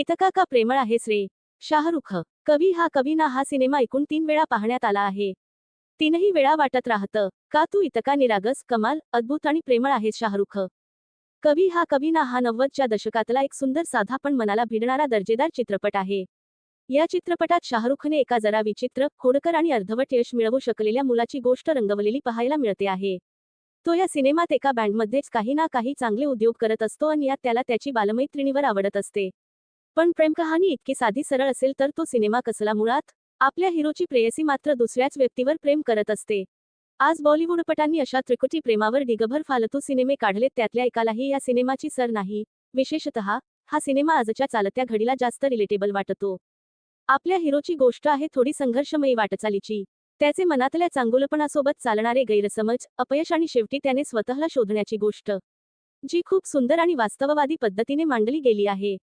इतका का प्रेमळ आहेस रे शाहरुख. कवी हा कवी ना हा सिनेमा एकूण तीन वेळा पाहण्यात आला आहे. तीनही वेळा वाटत राहतं का तू इतका निरागस कमाल अद्भुत आणि प्रेमळ आहेस शाहरुख? कवी हा कवी ना हा नव्वदच्या दशकातला एक सुंदर साधा पण मनाला भिडणारा दर्जेदार चित्रपट आहे. या चित्रपटात शाहरुखने एका जरा विचित्र खोडकर आणि अर्धवट यश मिळवू शकलेल्या मुलाची गोष्ट रंगवलेली पाहायला मिळते आहे. तो या सिनेमात एका बँडमध्येच काही ना काही चांगले उद्योग करत असतो आणि यात त्याला त्याची बालमैत्रिणीवर आवडत असते. पण प्रेमकहाणी इतकी साधी सरळ असेल तर तो सिनेमा कसला मुळात? आपल्या हिरोची प्रेयसी मात्र दुसऱ्याच व्यक्तीवर प्रेम करत असते. आज बॉलिवूडपटांनी अशा त्रिकुटी प्रेमावर डिगभर फालतू सिनेमे काढलेत त्यातल्या एकालाही या सिनेमाची सर नाही. विशेषतः हा सिनेमा आजच्या चालत्या घडीला जास्त रिलेटेबल वाटतो. आपल्या हिरोची गोष्ट आहे थोडी संघर्षमयी वाटचालीची. त्याचे मनातल्या चांगुलपणासोबत चालणारे गैरसमज अपयश आणि शेवटी त्याने स्वतःला शोधण्याची गोष्ट. जी खूप सुंदर आणि वास्तववादी पद्धतीने मांडली गेली आहे.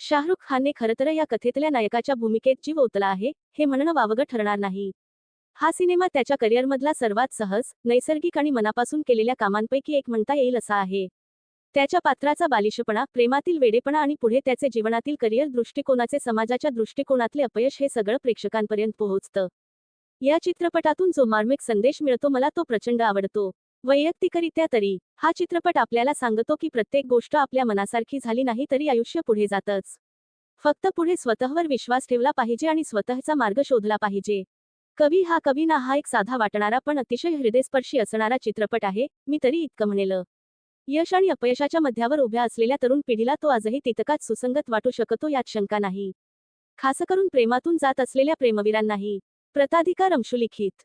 शाहरुख खानने खरंतर या कथेतल्या नायकाच्या भूमिकेत जीव ओतला आहे हे म्हणणं वावगं ठरणार नाही. हा सिनेमा त्याच्या करिअरमधला सर्वात सहज नैसर्गिक आणि मनापासून केलेल्या कामांपैकी एक म्हणता येईल असा आहे. त्याच्या पात्राचा बालिशपणा प्रेमातील वेडेपणा आणि पुढे त्याचे जीवनातील करिअर दृष्टिकोनाचे समाजाच्या दृष्टिकोनातले अपयश हे सगळं प्रेक्षकांपर्यंत पोहोचतं. या चित्रपटातून जो मार्मिक संदेश मिळतो मला तो प्रचंड आवडतो. वैयक्तिकरित्या तरी. हा चित्रपट आपल्याला सांगतो की प्रत्येक गोष्ट आपल्या मनासारखी झाली नाही तरी आयुष्य पुढे जातच. फक्त पुढे स्वतःवर विश्वास ठेवला पाहिजे आणि स्वतःचा मार्ग शोधला पाहिजे. कवी हा कवी ना हा एक साधा वाटणारा पण अतिशय हृदयस्पर्शी असणारा चित्रपट आहे मी तरी इतकं म्हणेलं. यश आणि अपयशाच्या मध्यावर उभ्या असलेल्या तरुण पिढीला तो आजही तितकाच सुसंगत वाटू शकतो यात शंका नाही. खास करून प्रेमातून जात असलेल्या प्रेमवीरांनाही. प्रताधिकार अंशुलिखित